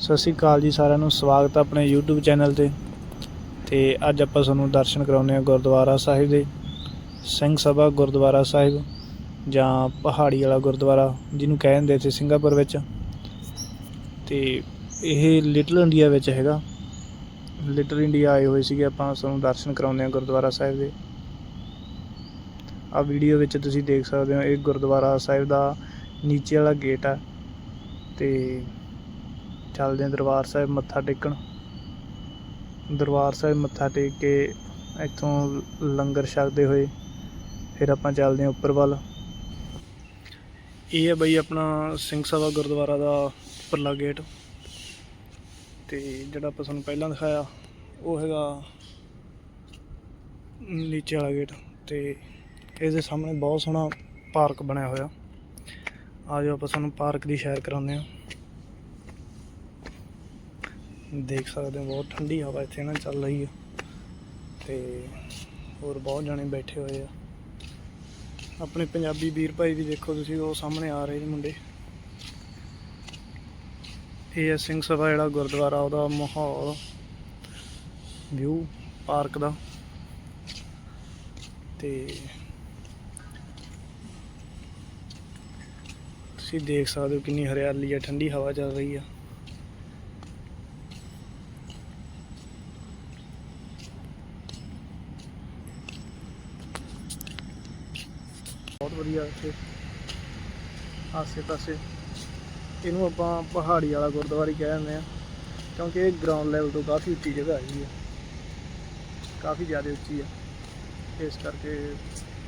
ਸਤਿ ਸ਼੍ਰੀ ਅਕਾਲ ਜੀ ਸਾਰਿਆਂ ਨੂੰ, ਸਵਾਗਤ ਹੈ ਆਪਣੇ YouTube ਚੈਨਲ ਤੇ। ਤੇ ਅੱਜ ਆਪਾਂ ਤੁਹਾਨੂੰ ਦਰਸ਼ਨ ਕਰਾਉਂਦੇ ਹਾਂ ਗੁਰਦੁਆਰਾ ਸਾਹਿਬ ਦੇ, ਸਿੰਘ ਸਭਾ ਗੁਰਦੁਆਰਾ ਸਾਹਿਬ ਜਾਂ ਪਹਾੜੀ ਵਾਲਾ ਗੁਰਦੁਆਰਾ ਜਿਹਨੂੰ ਕਹਿ ਦਿੰਦੇ ਇੱਥੇ ਸਿੰਗਾਪੁਰ ਵਿੱਚ। ਤੇ ਇਹ ਲਿਟਲ ਇੰਡੀਆ ਵਿੱਚ ਹੈਗਾ। ਲਿਟਲ ਇੰਡੀਆ ਆਏ ਹੋਏ ਸੀਗੇ, ਆਪਾਂ ਤੁਹਾਨੂੰ ਦਰਸ਼ਨ ਕਰਾਉਂਦੇ ਹਾਂ ਗੁਰਦੁਆਰਾ ਸਾਹਿਬ ਦੇ। ਆ ਵੀਡੀਓ ਵਿੱਚ ਤੁਸੀਂ ਦੇਖ ਸਕਦੇ ਹੋ, ਇਹ ਗੁਰਦੁਆਰਾ ਸਾਹਿਬ ਦਾ ਨੀਚੇ ਵਾਲਾ ਗੇਟ ਆ। ਤੇ ਚੱਲਦੇ ਹਾਂ ਦਰਬਾਰ ਸਾਹਿਬ ਮੱਥਾ ਟੇਕਣ। ਦਰਬਾਰ ਸਾਹਿਬ ਮੱਥਾ ਟੇਕ ਕੇ ਇੱਥੋਂ ਲੰਗਰ ਛਕਦੇ ਹੋਏ ਫਿਰ ਆਪਾਂ ਚੱਲਦੇ ਹਾਂ ਉੱਪਰ ਵੱਲ। ਇਹ ਹੈ ਬਈ ਆਪਣਾ ਸਿੰਘ ਸਭਾ ਗੁਰਦੁਆਰਾ ਦਾ ਉੱਪਰਲਾ ਗੇਟ। ਤੇ ਜਿਹੜਾ ਆਪਾਂ ਤੁਹਾਨੂੰ ਪਹਿਲਾਂ ਦਿਖਾਇਆ, ਉਹ ਹੈਗਾ ਨੀਚੇ ਵਾਲਾ ਗੇਟ। ਤੇ ਇਹਦੇ ਸਾਹਮਣੇ ਬਹੁਤ ਸੋਹਣਾ ਪਾਰਕ ਬਣਿਆ ਹੋਇਆ। ਆ ਜਾਓ ਆਪਾਂ ਤੁਹਾਨੂੰ ਪਾਰਕ ਦੀ ਸੈਰ ਕਰਾਉਂਦੇ ਹਾਂ। ਦੇਖ ਸਕਦੇ ਹੋ, ਬਹੁਤ ਠੰਡੀ ਹਵਾ ਇੱਥੇ ਨਾ ਚੱਲ ਰਹੀ ਹੈ ਤੇ ਹੋਰ ਬਹੁਤ ਜਾਣੇ ਬੈਠੇ ਹੋਏ ਆ। ਆਪਣੇ ਪੰਜਾਬੀ ਵੀਰ ਭਾਈ ਵੀ ਦੇਖੋ ਤੁਸੀਂ, ਉਹ ਸਾਹਮਣੇ ਆ ਰਹੇ ਨੇ ਮੁੰਡੇ। ਇਹ ਹੈ ਸਿੰਘ ਸਭਾ, ਜਿਹੜਾ ਗੁਰਦੁਆਰਾ, ਉਹਦਾ ਮਾਹੌਲ ਵਿਊ ਪਾਰਕ ਦਾ। ਤੇ ਤੁਸੀਂ ਦੇਖ ਸਕਦੇ ਹੋ ਕਿੰਨੀ ਹਰਿਆਲੀ ਹੈ ਠੰਡੀ ਹਵਾ ਚੱਲ ਰਹੀ ਆ। ਬਹੁਤ ਵਧੀਆ ਇੱਥੇ ਆਸੇ ਪਾਸੇ ਇਹਨੂੰ ਆਪਾਂ ਪਹਾੜੀ ਵਾਲਾ ਗੁਰਦੁਆਰਾ ਹੀ ਕਹਿ ਦਿੰਦੇ ਆ ਕਿਉਂਕਿ ਇਹ ਗਰਾਊਂਡ ਲੈਵਲ ਤੋਂ ਕਾਫੀ ਉੱਚੀ ਜਗ੍ਹਾ ਹੈਗੀ ਹੈ। ਕਾਫੀ ਜ਼ਿਆਦਾ ਉੱਚੀ ਹੈ। ਇਸ ਕਰਕੇ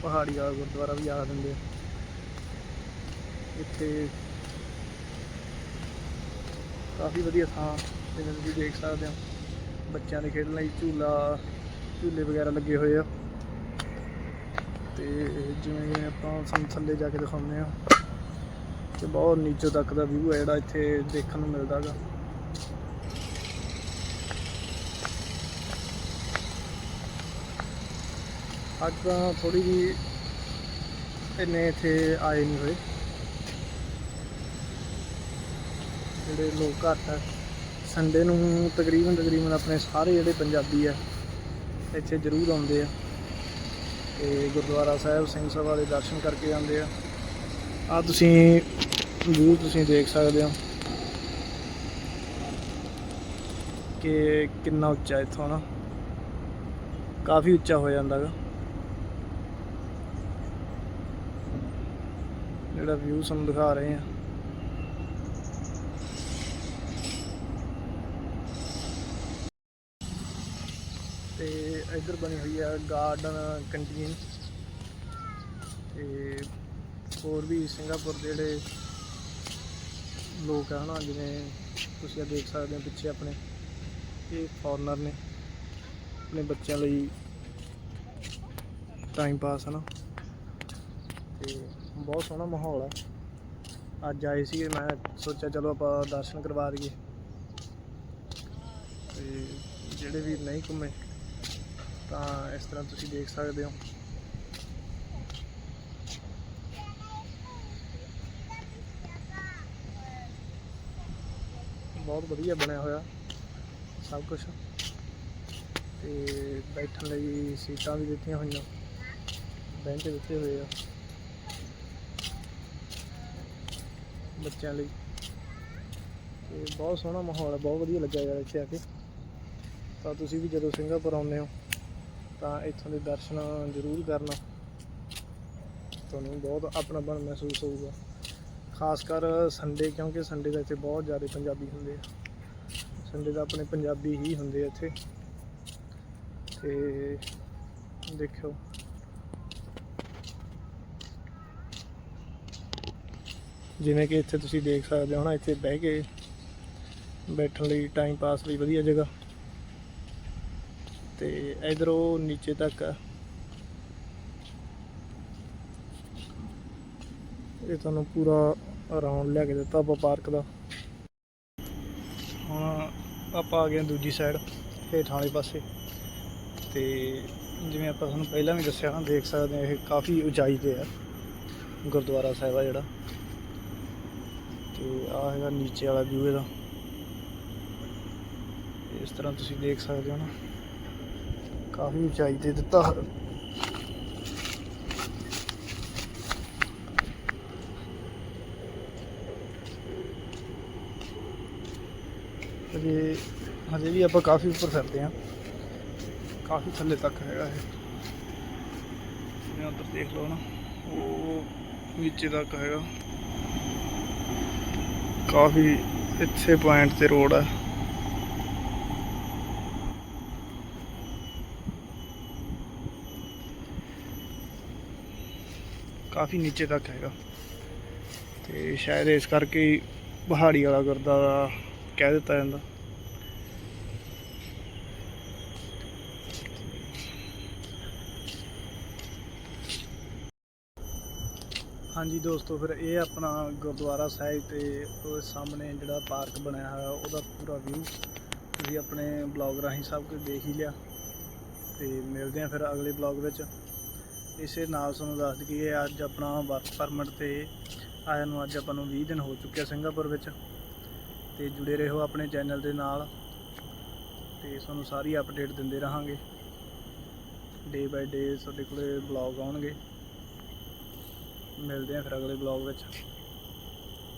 ਪਹਾੜੀ ਵਾਲਾ ਗੁਰਦੁਆਰਾ ਵੀ ਆ ਦਿੰਦੇ ਆ। ਇੱਥੇ ਕਾਫੀ ਵਧੀਆ ਥਾਂ, ਜਿਵੇਂ ਤੁਸੀਂ ਦੇਖ ਸਕਦੇ ਹੋ। ਬੱਚਿਆਂ ਦੇ ਖੇਡਣ ਲਈ ਝੂਲਾ, ਝੂਲੇ ਵਗੈਰਾ ਲੱਗੇ ਹੋਏ ਆ। ਤੇ ਜਿਵੇਂ ਜਿਵੇਂ ਆਪਾਂ ਸਾਨੂੰ ਥੱਲੇ ਜਾ ਕੇ ਦਿਖਾਉਂਦੇ ਆ ਤੇ ਬਹੁਤ ਨੀਚੇ ਤੱਕ ਦਾ ਵਿਊ ਹੈ ਜਿਹੜਾ ਇੱਥੇ ਦੇਖਣ ਨੂੰ ਮਿਲਦਾ ਹੈਗਾ। ਅੱਜ ਤਾਂ ਥੋੜੀ ਜੀ ਇੰਨੇ ਇੱਥੇ ਆਏ ਨਹੀਂ ਹੋਏ। ਜਿਹੜੇ ਲੋਕ ਘੱਟ ਆ ਸੰਡੇ ਨੂੰ ਤਕਰੀਬਨ ਤਕਰੀਬਨ ਆਪਣੇ ਸਾਰੇ ਜਿਹੜੇ ਪੰਜਾਬੀ ਆ, ਇੱਥੇ ਜ਼ਰੂਰ ਆਉਂਦੇ ਆ। ਤੇ ਗੁਰਦੁਆਰਾ ਸਾਹਿਬ ਸਿੰਘ ਸਭਾ ਦੇ ਦਰਸ਼ਨ ਕਰਕੇ ਜਾਂਦੇ ਆ। ਆ ਤੁਸੀਂ ਵਿਊ ਤੁਸੀਂ ਦੇਖ ਸਕਦੇ ਹੋ ਕਿ ਕਿੰਨਾ ਉੱਚਾ ਇੱਥੋਂ ਨਾ। ਕਾਫੀ ਉੱਚਾ ਹੋ ਜਾਂਦਾ ਗਾ। ਜਿਹੜਾ ਵਿਊ ਸਾਨੂੰ ਦਿਖਾ ਰਹੇ ਆ। ਤੇ ਇੱਧਰ ਬਣੀ ਹੋਈ ਆ ਗਾਰਡਨ ਕੰਟੀਨ। ਤੇ ਹੋਰ ਵੀ ਸਿੰਗਾਪੁਰ ਦੇ ਜਿਹੜੇ ਲੋਕ ਆ ਹਨਾ, ਜਿਵੇਂ ਤੁਸੀਂ ਆ ਦੇਖ ਸਕਦੇ ਹੋ ਪਿੱਛੇ ਆਪਣੇ, ਇਹ ਫੋਰਨਰ ਨੇ। ਆਪਣੇ ਬੱਚਿਆਂ ਲਈ ਟਾਈਮ ਪਾਸ ਹਨਾ। ਤੇ ਬਹੁਤ ਸੋਹਣਾ ਮਾਹੌਲ ਹੈ ਅੱਜ ਆਏ ਸੀ ਮੈਂ ਸੋਚਿਆ ਚਲੋ ਆਪਾਂ ਦਰਸ਼ਨ ਕਰਵਾ ਦਈਏ। ਤੇ ਜਿਹੜੇ ਵੀ ਨਹੀਂ ਘੁੰਮੇ ਤਾਂ ਇਸ ਤਰ੍ਹਾਂ ਤੁਸੀਂ ਦੇਖ ਸਕਦੇ ਹੋ। ਬਹੁਤ ਵਧੀਆ ਬਣਿਆ ਹੋਇਆ ਸਭ ਕੁਝ ਤੇ ਬੈਠਣ ਲਈ ਸੀਟਾਂ ਵੀ ਦਿੱਤੀਆਂ ਹੋਈਆਂ। ਬੈਂਚ ਦਿੱਤੇ ਹੋਏ ਆ। ਬੱਚਿਆਂ ਲਈ। ਤੇ ਬਹੁਤ ਸੋਹਣਾ ਮਾਹੌਲ ਹੈ ਬਹੁਤ ਵਧੀਆ ਲੱਗਿਆ ਯਾਰ ਇੱਥੇ ਆ ਕੇ। ਤਾਂ ਤੁਸੀਂ ਵੀ ਜਦੋਂ ਸਿੰਗਾਪੁਰ ਆਉਂਦੇ ਹੋ ਤਾਂ ਇੱਥੋਂ ਦੇ ਦਰਸ਼ਨ ਜ਼ਰੂਰ ਕਰਨਾ। ਤੁਹਾਨੂੰ ਬਹੁਤ ਆਪਣਾਪਨ ਮਹਿਸੂਸ ਹੋਊਗਾ। ਖਾਸ ਕਰ ਸੰਡੇ ਕਿਉਂਕਿ ਸੰਡੇ ਦਾ ਇੱਥੇ ਬਹੁਤ ਜ਼ਿਆਦਾ ਪੰਜਾਬੀ ਹੁੰਦੇ ਆ। ਸੰਡੇ ਦਾ ਆਪਣੇ ਪੰਜਾਬੀ ਹੀ ਹੁੰਦੇ ਆ ਇੱਥੇ। ਤੇ ਦੇਖਿਓ। ਜਿਵੇਂ ਕਿ ਇੱਥੇ ਤੁਸੀਂ ਦੇਖ ਸਕਦੇ ਹੋ ਨਾ ਇੱਥੇ ਬਹਿ ਕੇ ਬੈਠਣ ਲਈ ਟਾਈਮ ਪਾਸ ਲਈ ਵਧੀਆ ਜਗ੍ਹਾ। ਤੇ ਇਧਰੋਂ ਨੀਚੇ ਤੱਕ ਆ। ਇਹ ਤੁਹਾਨੂੰ ਪੂਰਾ ਰਾਉਂਡ ਲਿਆ ਕੇ ਦਿੱਤਾ ਆਪਾਂ ਪਾਰਕ ਦਾ। ਹੁਣ ਆਪਾਂ ਆ ਗਏ ਹਾਂ ਦੂਜੀ ਸਾਈਡ ਹੇਠਾਂ ਵਾਲੇ ਪਾਸੇ। ਤੇ ਜਿਵੇਂ ਆਪਾਂ ਤੁਹਾਨੂੰ ਪਹਿਲਾਂ ਵੀ ਦੱਸਿਆ ਨਾ, ਦੇਖ ਸਕਦੇ ਹਾਂ ਇਹ ਕਾਫੀ ਉਚਾਈ ਤੇ ਆ, ਗੁਰਦੁਆਰਾ ਸਾਹਿਬ ਆ ਜਿਹੜਾ। ਤੇ ਆ ਹੈਗਾ ਨੀਚੇ ਵਾਲਾ ਵਿਊ ਇਹਦਾ। ਇਸ ਤਰ੍ਹਾਂ ਤੁਸੀਂ ਦੇਖ ਸਕਦੇ ਹੋ ਨਾ। ਕਾਫੀ ਉਚਾਈ ਤੇ ਦਿੱਤਾ ਹੋਇਆ। ਹਜੇ ਹਜੇ ਵੀ ਆਪਾਂ ਕਾਫੀ ਉੱਪਰ ਫਿਰਦੇ ਹਾਂ ਕਾਫੀ ਥੱਲੇ ਤੱਕ ਹੈਗਾ ਇਹ ਜਿਵੇਂ ਉੱਧਰ ਦੇਖ ਲਓ ਨਾ ਉਹ ਨੀਚੇ ਤੱਕ ਹੈਗਾ ਕਾਫੀ ਇੱਥੇ ਪੁਆਇੰਟ ਤੇ ਰੋਡ ਹੈ ਕਾਫੀ ਨੀਚੇ ਤੱਕ ਹੈਗਾ। ਤੇ ਸ਼ਾਇਦ ਇਸ ਕਰਕੇ ਪਹਾੜੀ ਵਾਲਾ ਗੁਰਦੁਆਰਾ ਕਹਿ ਦਿੱਤਾ ਜਾਂਦਾ। ਹਾਂਜੀ ਦੋਸਤੋ, ਫਿਰ ਇਹ ਆਪਣਾ ਗੁਰਦੁਆਰਾ ਸਾਹਿਬ ਤੇ ਉਹ ਸਾਹਮਣੇ ਜਿਹੜਾ ਪਾਰਕ ਬਣਿਆ ਹੋਇਆ, ਉਹਦਾ ਪੂਰਾ ਵਿਊ ਤੁਸੀਂ ਆਪਣੇ ਬਲੌਗ ਰਾਹੀਂ ਸਭ ਕੁਝ ਦੇਖ ਹੀ ਲਿਆ। ਤੇ ਮਿਲਦੇ ਆ ਫਿਰ ਅਗਲੇ ਬਲੌਗ ਵਿੱਚ। ਇਸੇ ਨਾਲ ਤੁਹਾਨੂੰ ਦੱਸ ਦਈਏ, ਅੱਜ ਆਪਣਾ ਵਰਕ ਪਰਮਿਟ ਤੇ ਆਇਆ ਨੂੰ ਅੱਜ ਆਪਾਂ ਨੂੰ 20 ਦਿਨ ਹੋ ਚੁੱਕਿਆ ਸਿੰਗਾਪੁਰ ਵਿੱਚ ਤੇ ਜੁੜੇ ਰਹੋ ਆਪਣੇ ਚੈਨਲ ਦੇ ਨਾਲ ਤੇ ਤੁਹਾਨੂੰ ਸਾਰੀ ਅਪਡੇਟ ਦਿੰਦੇ ਰਹਾਂਗੇ। ਡੇ ਬਾਈ ਡੇ ਤੁਹਾਡੇ ਕੋਲੇ ਬਲੌਗ ਆਉਣਗੇ। ਮਿਲਦੇ ਆ ਫਿਰ ਅਗਲੇ ਬਲੌਗ ਵਿੱਚ।